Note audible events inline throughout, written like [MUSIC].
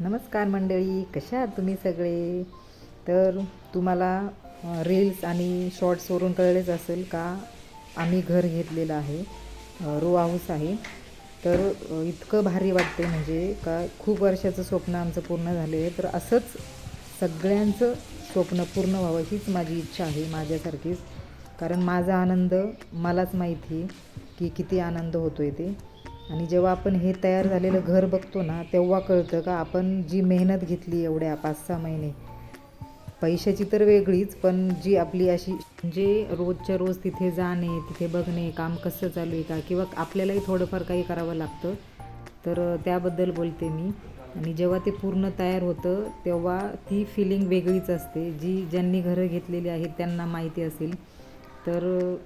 नमस्कार मंडळी कशा आहात तुम्ही सगळे? तर तुम्हाला रील्स आणि शॉर्ट्सवरून कळलेच असेल का? आम्ही घर घेतलेलं आहे रो हाऊस आहे. तर इतकं भारी वाटते म्हणजे का खूप वर्षाचं स्वप्न आमचं पूर्ण झाले आहे तर असंच सगळ्यांचं स्वप्न पूर्ण व्हावं हीच माझी इच्छा आहे माझ्यासारखीच. कारण माझा आनंद मलाच माहिती की किती आनंद होतो आहे ते. आणि जेव्हा आपण हे तयार झालेलं घर बघतो ना तेव्हा कळतं का आपण जी मेहनत घेतली एवढ्या पाच सहा महिने. पैशाची तर वेगळीच पण जी आपली अशी जे रोजच्या रोज तिथे जाणे तिथे बघणे काम कसं चालू आहे का किंवा आपल्यालाही थोडंफार काही करावं लागतं तर त्याबद्दल बोलते मी. आणि जेव्हा ते पूर्ण तयार होतं तेव्हा ती फिलिंग वेगळीच असते. जी ज्यांनी घरं घेतलेली आहेत त्यांना माहिती असेल. तर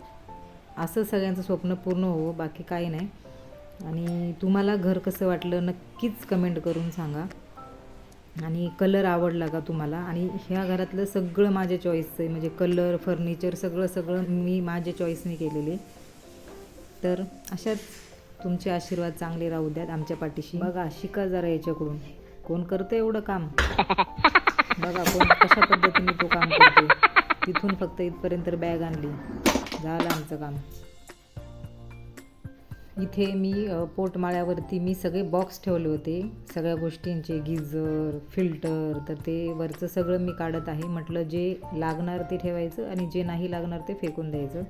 असं सगळ्यांचं स्वप्न पूर्ण हो बाकी काही नाही. आणि तुम्हाला घर कसं वाटलं नक्कीच कमेंट करून सांगा. आणि कलर आवडला का तुम्हाला? आणि ह्या घरातलं सगळं माझ्या चॉईसचं आहे. म्हणजे कलर फर्निचर सगळं सगळं मी माझ्या चॉईसने केलेले. तर अशाच तुमचे आशीर्वाद चांगले राहू द्यात आमच्या पाठीशी. बघा शिका जरा याच्याकडून. कोण करतं एवढं काम? बघा कोण कशा पद्धतीने तो काम करतो तिथून फक्त इथपर्यंत बॅग आणली. झालं आमचं काम. इथे मी पोटमाळ्यावरती मी सगळे बॉक्स ठेवले होते. सगळ्या गोष्टींचे गिझर फिल्टर तर ते वरचं सगळं मी काढत आहे. म्हटलं जे लागणार ते ठेवायचं आणि जे नाही लागणार ते फेकून द्यायचं.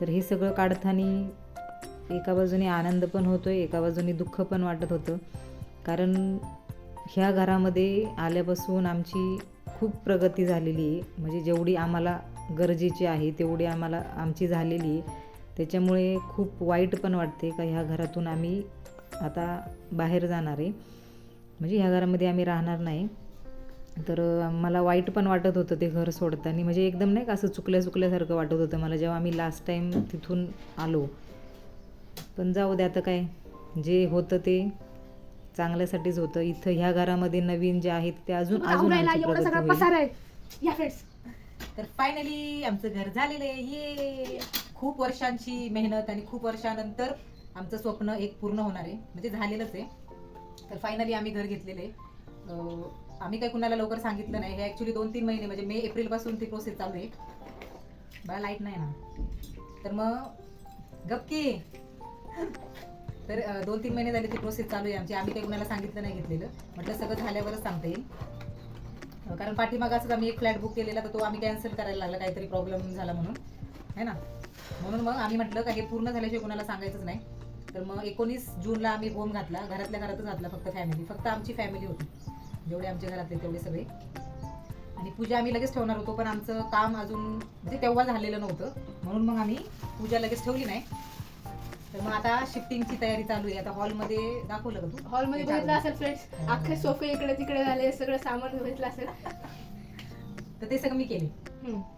तर हे सगळं काढताना एका बाजूने आनंद पण होतो आहे एका बाजूने दुःख पण वाटत होतं. कारण ह्या घरामध्ये आल्यापासून आमची खूप प्रगती झालेली आहे. म्हणजे जेवढी आम्हाला गरजेची आहे तेवढी आम्हाला आमची झालेली आहे. त्याच्यामुळे खूप वाईट पण वाटते का ह्या घरातून आम्ही आता बाहेर जाणार आहे. म्हणजे ह्या घरामध्ये आम्ही राहणार नाही. तर मला वाईट पण वाटत होतं ते घर सोडताना. म्हणजे एकदम नाही का असं चुकल्या चुकल्यासारखं वाटत होतं मला जेव्हा आम्ही लास्ट टाईम तिथून आलो. पण जाऊ दे आता काय. जे होतं ते चांगल्यासाठीच होतं. इथं ह्या घरामध्ये नवीन जे आहेत ते अजून अजून तर फायनली आमचं घर झालेलं आहे. ये खूप वर्षांची मेहनत आणि खूप वर्षानंतर आमचं स्वप्न एक पूर्ण होणार आहे. म्हणजे झालेलंच आहे. तर फायनली आम्ही घर घेतलेलं आहे. आम्ही काही कुणाला लवकर सांगितलं नाही. हे ॲक्च्युली दोन तीन महिने म्हणजे मे एप्रिलपासून ती प्रोसेस चालू आहे. बाळा लाइट नाही ना? तर मग गपकी तर दोन तीन महिने झाले ती प्रोसेस चालू आहे. आमची आम्ही काही कुणाला सांगितलं नाही घेतलेलं. म्हटलं सगळं झाल्यावरच सांगता येईल. कारण पाठीमागाच आम्ही एक फ्लॅट बुक केलेला तर तो आम्ही कॅन्सल करायला लागला काहीतरी प्रॉब्लेम झाला म्हणून. है ना? म्हणून मग आम्ही म्हटलं का हे पूर्ण झाल्याशिवाय कोणाला सांगायचंच नाही. तर मग एकोणीस जूनला आम्ही होम घातला घरातल्या घरातच घातला फक्त फॅमिली फक्त आमची फॅमिली होती. जेवढे आमच्या घरातले तेवढे सगळे. आणि पूजा आम्ही लगेच ठेवणार होतो पण आमचं काम अजून म्हणजे तेव्हा झालेलं नव्हतं. म्हणून मग आम्ही पूजा लगेच ठेवली नाही. तर मग आता शिफ्टिंगची तयारी चालू आहे. आता हॉलमध्ये दाखवलं का तू? हॉलमध्ये बघितलं असेल फ्रेंड्स अख्खे सोफे इकडे तिकडे झाले सगळं सामान बघितलं असेल. तर ते सगळं मी केले.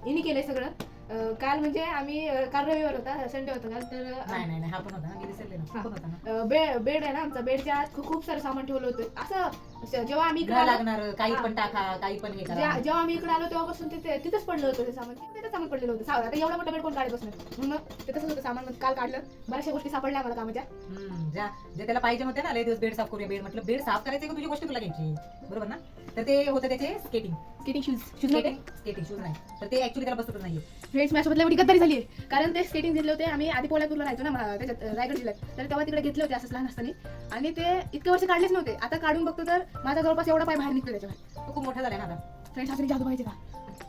हिने केलंय सगळं. अं, काल म्हणजे आम्ही अं, काल रविवार होता संडे होता काल तर नाही नाही नाही. हा पण होता. ना मी विसरले ना. हा. पण होता ना. अं, बेड बेड आहे ना आमचा. बेडच्या आत खूप खूप सारं सामान ठेवलं होतं. असं जेव्हा आम्ही इकडे आलो लागणार काही. पण टाका काही पण हे करा. जेव्हा आम्ही इकडे आलो तेव्हापासून तिथे तिथंच पडलं होतं ते सामान. तिथेच सामान पडलेलं होतं. आता एवढा मोठा बेड कोण काढत बसणार? म्हणून मग ते तसंच होतं सामान. मग काल काढलं. बऱ्याचशा गोष्टी सापडल्या आम्हाला कामाच्या. हम्म, ज्या जे त्याला पाहिजे होते ना लय दिवस बेड साफ करूया बेड म्हटलं बेड साफ करायचं का तुझी गोष्ट तुला घ्यायची? बरोबर ना? तर ते होतं त्याचे स्केटिंग स्केटिंग शूज शूज नव्हते? स्केटिंग शूज नाही. तर ते ऍक्च्युली त्याला बसतच नाहीये. फ्रेंड्स माझ्यासोबत एवढी गद्दारी झाली कारण ते स्केटिंग घेतले होते आम्ही आधी पोळ्यापूरला राहायचो ना मा- त्याच्यात अं, रायगड जिल्ह्यात. तर तेव्हा तिकडे घेतले होते असंच लहान असताना. आणि ते इतके वर्ष काढलेच नव्हते. आता काढून बघतो तर माझा जवळपास एवढा पाय बाहेर निघतो त्याच्यावर. तो खूप मोठा झाला ना आता. फ्रेंड्स असं जादू पाहिजे का?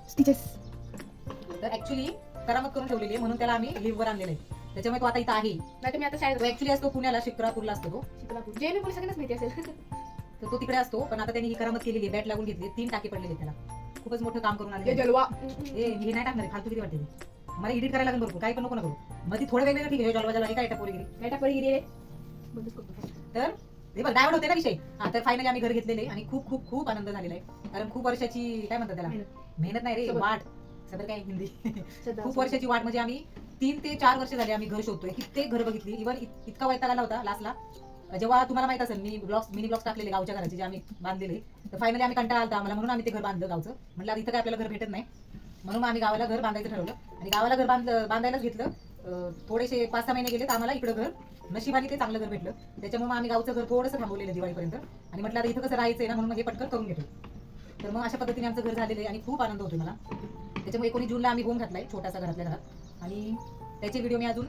स्टिचेस तर ऍक्च्युली करामत करून ठेवलेली आहे म्हणून त्याला आम्ही लिव्ह वर आणलेलं आहे. त्याच्यामुळे तो आता इथं आहे. नाही मी आता तो शाळेत ऍक्च्युली असतो पुण्याला शिक्रापूरला असतो तो. शिकलापूर जे मी बोलू सगळ्यांनाच माहिती असेल. [LAUGHS] तर तो तिकडे असतो पण आता त्यांनी ही करामत केलेली आहे. बॅट लागून घेतली तीन टाके पडलेले त्याला. खूपच मोठं काम करून आले जलवा. ए मी हे नाही टाकणार फालतू किती वाटते ते. मला एडिट करायला लागेल भरपूर. काही पण नको नको. मग ती थोडं वेगवेगळं ठीक आहे. जलवा जलवा हे काय टपोरीगिरी बेटा पडी गिरी रे बंदच करतो. तर हे बघ डायवर्ट होते ना विषय. हा तर फायनली आम्ही घर घेतलेले आणि खूप खूप खूप आनंद झालेला आहे. कारण खूप वर्षाची काय म्हणतात त्याला? मेहनत. नाही रे. वाट सबर काय हिंदी. खूप वर्षाची वाट म्हणजे आम्ही तीन ते चार वर्ष झाले आम्ही घर शोधतोय. कित्येक घर बघितली. इव्हन इतका वैताग आला होता लास्टला जेव्हा तुम्हाला माहीत असेल मी ब्लॉग्स मिनी ब्लॉग्स टाकलेले गावच्या घराचे जे आम्ही बांधलेले. तर फायनली आम्ही कंटाळा आलता आम्हाला म्हणून आम्ही ते घर बांधलं गावचं. म्हटलं इथं काय आपल्याला घर भेटत नाही. म्हणून आम्ही गावाला घर बांधायचं ठरवलं. आणि गावाला घर बांध बांधायलाच घेतलं. थोडेसे पाच सहा महिने गेले तर आम्हाला इकडं घर. नशिबाने ते चांगलं घर भेटलं. त्याच्यामुळे मग आम्ही गावचं घर थोडंसं थांबवलेलं दिवाळीपर्यंत. आणि म्हटलं आता इथं कसं राहायचंय ना म्हणून मग हे पटकन करून घेतो. तर मग अशा पद्धतीने आमचं घर झालेलं आहे आणि खूप आनंद होतो मला. त्याच्यामुळे एकोणीस जूनला आम्ही होम घातलाय छोटासा घरातल्या घरात. आणि त्याचे व्हिडिओ मी अजून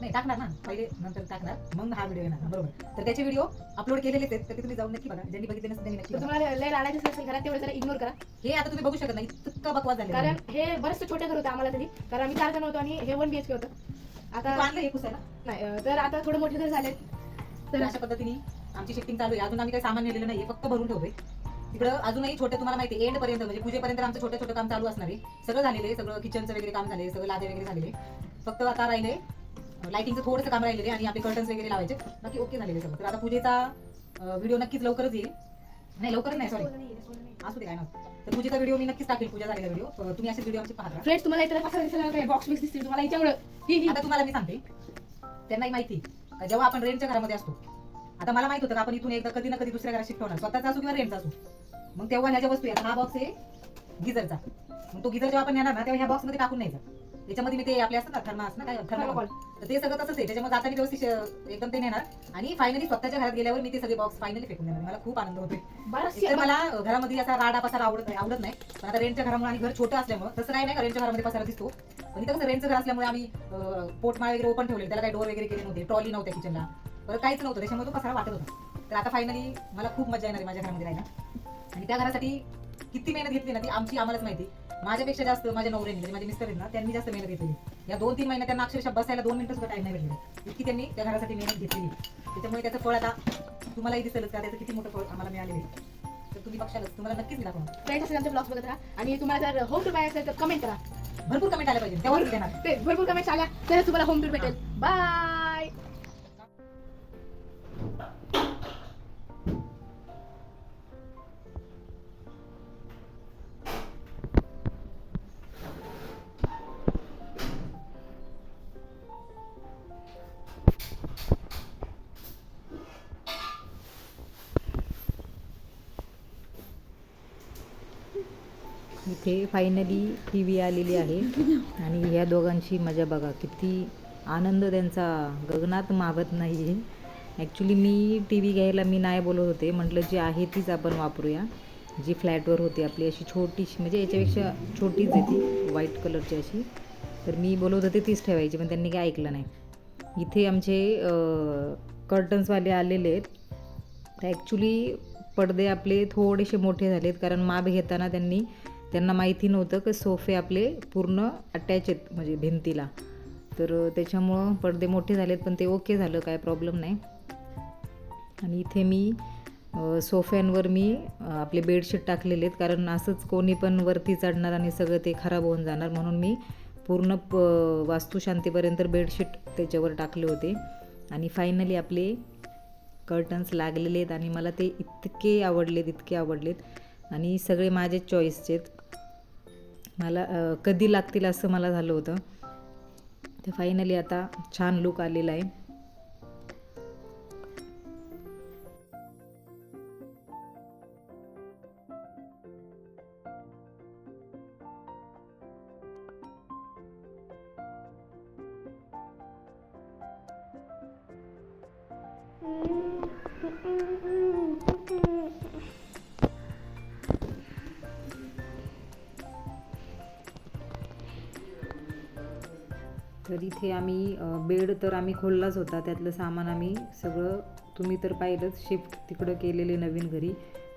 नाही टाकणार ना. पहिले नंतर टाकणार. मग हा व्हिडिओ येणार बरोबर. तर त्याचे व्हिडिओ अपलोड केलेलेच आहेत तर ते तुम्ही जाऊन नक्की बघा. ज्यांनी बघितले नसतील त्यांनी नक्की बघा. तुम्हाला लय लाडायचं असेल घरात तेवढं जरा इग्नोर करा. हे आता तुम्ही बघू शकत नाही इतकं बकवास झाले कारण हे बरेचसे छोटे घर होतं आम्हाला तरी. कारण आम्ही चार जण होतो आणि हे वन बीएचके होतं. आता आणलं हे पुसायला? नाही अं, तर आता थोडे मोठे घर झाले तर अशा पद्धतीने आमची शिफ्टिंग चालू आहे. अजून आम्ही काही सामान नेलेलं नाही फक्त भरून ठेवतोय तिकडं अजूनही छोटे तुम्हाला माहिती एंड पर्यंत म्हणजे पूजेपर्यंत आमचं छोटे छोटे काम चालू असणार आहे. सगळं झालेलं आहे सगळं किचनचं वगैरे काम झाले सगळं लादे वगैरे झालेले फक्त आता राहिले लाइटिंगचं थोडंसं काम राहिलेलं आणि आपले कर्टन्स वगैरे लावायचे. बाकी ओके झालेले सगळं. तर आता पूजेचा व्हिडिओ नक्कीच लवकरच येईल. नाही लवकरच नाही सॉरी असू दे काय ना तर पूजेचा व्हिडिओ मी नक्कीच टाकेल पूजा झालेला व्हिडिओ तुम्ही असेच व्हिडिओ आमचे पाहत. फ्रेंड्स तुम्हाला इतर बॉक्स बिक्स दिसतील तुम्हाला याच्यामुळे. ही ही. आता तुम्हाला मी सांगते. त्यांनाही माहिती जेव्हा आपण रेंटच्या घरामध्ये असतो आता मला माहीत होतं का आपण इथून एकदा कधी ना कधी दुसऱ्या घरात शिफ्ट होणार. स्वतःचा असो किंवा रेंटचा असो. मग तेव्हा ह्या ज्या वस्तू आहेत हा बॉक्स आहे गिझरचा मग तो गिझर जेव्हा आपण येणार ना तेव्हा ह्या बॉक्समध्ये टाकून न्यायचा. त्याच्यामध्ये मी ते आपले असतात ना थर्मा असं ना काय थर्माकोल तर ते सगळं तसंच आहे. त्याच्यामुळे जाताना व्यवस्थित अं, एकदम ते नेणार. आणि फायनली स्वतःच्या घरात गेल्यावर मी ते सगळे बॉक्स फायनली फेकून देणार. मला खूप आनंद होतोय. बरं तर मला घरामध्ये असा राडा पसारा आवडत नाही आवडत नाही. पण आता रेंटच्या घरामुळे आणि घर छोटं असल्यामुळे तसं नाही नाही रेंटच्या घरामध्ये पसारा दिसतो. पण इथं कसं रेंटचं घर असल्यामुळे आम्ही पोटमाळ वगैरे ओपन ठेवले त्याला काही डोर वगैरे केले नव्हते. ट्रॉली नव्हत्या किचनला परत काहीच नव्हतं. त्याच्यामुळे तो पसारा वाटत होता. तर आता फायनली मला खूप मजा येणार आहे माझ्या घरामध्ये राहायला. आणि त्या घरासाठी किती मेहनत घेतली ना ती आमची आम्हालाच माहिती. माझ्यापेक्षा जास्त माझ्या नवऱ्याने म्हणजे माझे मिस्टर आहेत ना त्यांनी जास्त मेहनत घेतली या दोन तीन महिन्यात त्यांना अक्षरशः बसायला दोन मिनिटं सुद्धा टाइम नाही भेटले इतकी त्यांनी त्या घरासाठी मेहनत घेतलेली. त्याच्यामुळे त्याचं फळ आता तुम्हालाही दिसेलच का? त्याचं किती मोठं फळ आम्हाला मिळालेलं आहे. तर तुम्ही बघशालच. तुम्हाला नक्कीच मी दाखवणार. फ्रेंड्स असेल ब्लॉग्स बघत राहा. आणि तुम्हाला जर होम टूर पाहिजे असेल तर कमेंट करा. भरपूर कमेंट आल्या पाहिजे. तेव्हाच मी देणार. ते भरपूर कमेंट्स आल्या तरच तुम्हाला होम टूर भेटेल. बाय इथे फायनली टी व्ही आलेली आहे. आणि ह्या दोघांची मजा बघा किती आनंद त्यांचा. गगनात मावत नाही आहे ॲक्च्युली मी टी व्ही घ्यायला मी नाही बोलत होते. म्हटलं जी आहे तीच आपण वापरूया. जी फ्लॅटवर होती आपली अशी छोटीशी म्हणजे याच्यापेक्षा छोटीच आहे ती. व्हाईट कलरची अशी. तर मी बोलत होते तीच ठेवायची पण त्यांनी काय ऐकलं नाही. इथे आमचे कर्टन्सवाले आलेले आहेत. तर ॲक्च्युली पडदे आपले थोडेसे मोठे झालेत कारण माप घेताना त्यांनी त्यांना माहिती नव्हतं की सोफे आपले पूर्ण अटॅच आहेत म्हणजे भिंतीला. तर त्याच्यामुळं पडदे मोठे झालेत पण ते ओके झालं काय प्रॉब्लेम नाही. आणि इथे मी सोफ्यांवर मी आपले बेडशीट टाकलेले आहेत कारण असंच कोणी पण वरती चढणार आणि सगळं ते खराब होऊन जाणार म्हणून मी पूर्ण प वास्तुशांतीपर्यंत बेडशीट त्याच्यावर टाकले होते. आणि फायनली आपले कर्टन्स लागलेले आहेत आणि मला ते इतके आवडलेत इतके आवडलेत. आणि सगळे माझे चॉईसचे आहेत. मला कधी लागतील असं मला झालं होतं. तर फायनली आता छान लुक आलेला आहे. तर इथे आम्ही बेड तर आम्ही खोललाच होता. त्यातलं सामान आम्ही सगळं तुम्ही तर पाहिलंच शिफ्ट तिकडं केलेले नवीन घरी.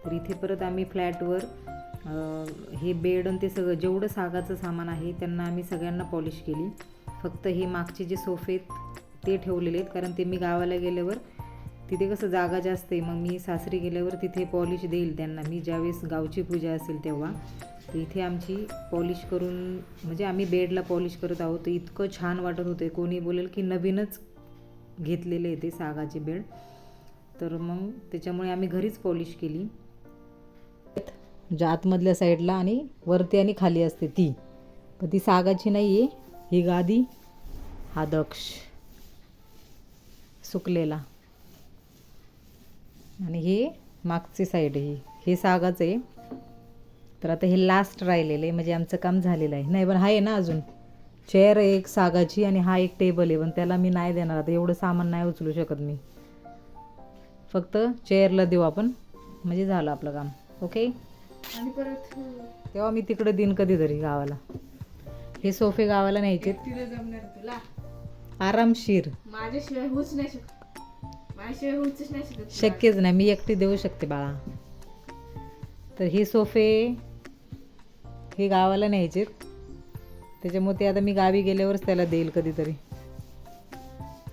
तर इथे परत आम्ही फ्लॅटवर हे बेड आणि ते सगळं जेवढं सागाचं सामान आहे त्यांना आम्ही सगळ्यांना पॉलिश केली. फक्त हे मागचे जे सोफे आहेत ते ठेवलेले आहेत. कारण ते मी गावाला गेल्यावर तिथे कसं जागा जास्त आहे. मग मी सासरी गेल्यावर तिथे पॉलिश देईल त्यांना. मी ज्यावेळेस गावची पूजा असेल तेव्हा तर इथे आमची पॉलिश करून म्हणजे आम्ही बेडला पॉलिश करत आहोत. तर इतकं छान वाटत होते. कोणी बोलेल की नवीनच घेतलेले आहे ते सागाचे बेड. तर मग त्याच्यामुळे आम्ही घरीच पॉलिश केली. ज्या आतमधल्या साईडला आणि वरती आणि खाली असते ती. पण ती सागाची नाही आहे ही गादी हा दक्ष सुकलेला. आणि हे मागची साईड आहे. ही. हे सागाचं आहे. तर आता हे लास्ट राहिलेलं आहे. म्हणजे आमचं काम झालेलं आहे. नाही पण आहे ना अजून. चेअर एक सागाची आणि हा एक टेबल आहे. पण त्याला मी नाही देणार. आता एवढं सामान नाही उचलू शकत मी. फक्त चेअरला देऊ आपण. म्हणजे झालं आपलं काम. ओके आणि परत तेव्हा मी तिकडे देईन कधीतरी गावाला. हे सोफे गावाला न्यायचे आरामशीर. माझ्याशिवाय होऊच नाही शकत. माझ्याशिवाय होऊच नाही शकत शक्यच नाही. मी एकटी देऊ शकते बाळा. तर हे सोफे हे गावाला न्यायचे त्याच्यामुळे ते आता मी गावी गेल्यावरच त्याला देईल कधीतरी.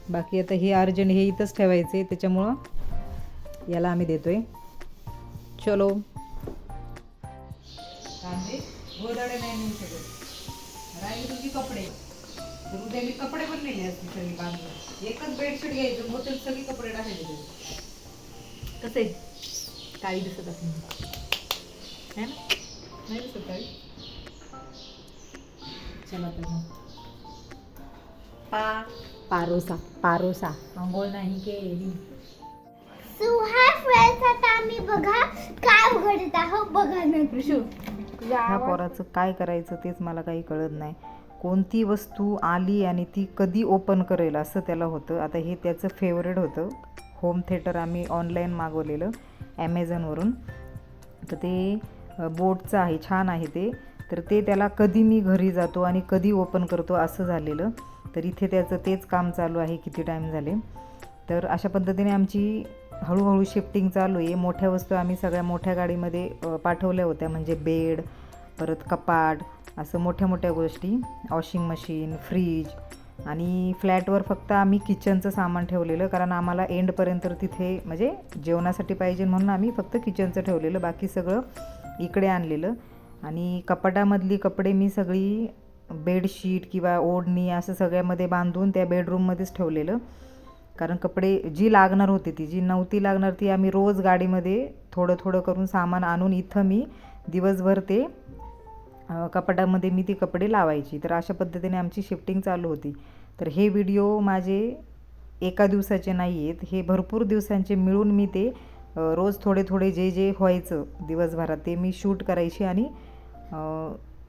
बाकी आता हे अर्जंट हे इथंच ठेवायचे. त्याच्यामुळं याला आम्ही देतोय. चलो. कांदे गोदडे नाही नेऊ शकत. राहिले तुझी कपडे. तर उद्या मी कपडे पण नेले असते सगळी बांधून. एकच बेडशीट घ्यायचं मोठे सगळी कपडे टाकायचे त्याच्यात. कसं? काळी दिसत असेल है ना? नाही दिसत काळी चला तर पा. पारोसा. पारोसा. आंघोळ नाही केली. सो हाय फ्रेंड्स आता आम्ही बघा काय उघडत आहोत. बघा ना ह्या पोराचं काय करायचं तेच मला काही कळत नाही. कोणती वस्तू आली आणि ती कधी ओपन करेल असं त्याला होतं. आता हे त्याचं फेवरेट होतं. होम थेटर आम्ही ऑनलाईन मागवलेलं ॲमेझॉनवरून तर ते बोटचं आहे छान आहे ते. तर ते त्याला कधी मी घरी जातो आणि कधी ओपन करतो असं झालेलं. तर इथे त्याचं तेच काम चालू आहे किती टाईम झाले. तर अशा पद्धतीने आमची हळूहळू शिफ्टिंग चालू आहे. मोठ्या वस्तू आम्ही सगळ्या मोठ्या गाडीमध्ये पाठवल्या होत्या. म्हणजे बेड परत कपाट असं मोठ्या मोठ्या गोष्टी वॉशिंग मशीन फ्रीज आणि फ्लॅटवर फक्त आम्ही किचनचं सामान ठेवलेलं कारण आम्हाला एंडपर्यंत तिथे म्हणजे जेवणासाठी पाहिजे म्हणून आम्ही फक्त किचनचं ठेवलेलं बाकी सगळं इकडे आणलेलं. आणि कपाटामधली कपडे मी सगळी बेडशीट किंवा ओढणी असं सगळ्यामध्ये बांधून त्या बेडरूममध्येच ठेवलेलं. कारण कपडे जी लागणार होती ती जी नव्हती लागणार ती आम्ही रोज गाडीमध्ये थोडं थोडं करून सामान आणून इथं मी दिवसभर ते कपाटामध्ये मी ती कपडे लावायची. तर अशा पद्धतीने आमची शिफ्टिंग चालू होती. तर हे व्हिडिओ माझे एका दिवसाचे नाही आहेत हे भरपूर दिवसांचे मिळून मी ते रोज थोडे थोडे जे जे व्हायचं दिवसभरात ते मी शूट करायची आणि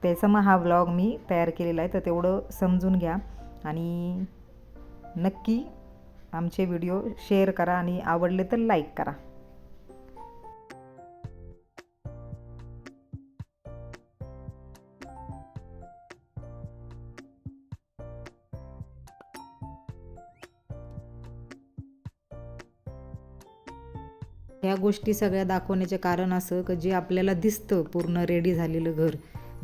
त्याचा मग हा व्लॉग मी तयार केलेला आहे. तर तेवढं समजून घ्या आणि नक्की आमचे व्हिडिओ शेअर करा आणि आवडले तर लाईक करा. ह्या गोष्टी सगळ्या दाखवण्याचे कारण असं की जे आपल्याला दिसतं पूर्ण रेडी झालेलं घर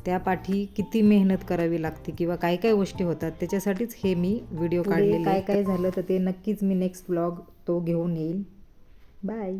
त्या पाठी किती मेहनत करावी लागते किंवा काय काय गोष्टी होतात त्याच्यासाठीच हे मी व्हिडिओ काढले काय काय झालं तर ते नक्कीच मी नेक्स्ट ब्लॉग तो घेऊन येईल. बाय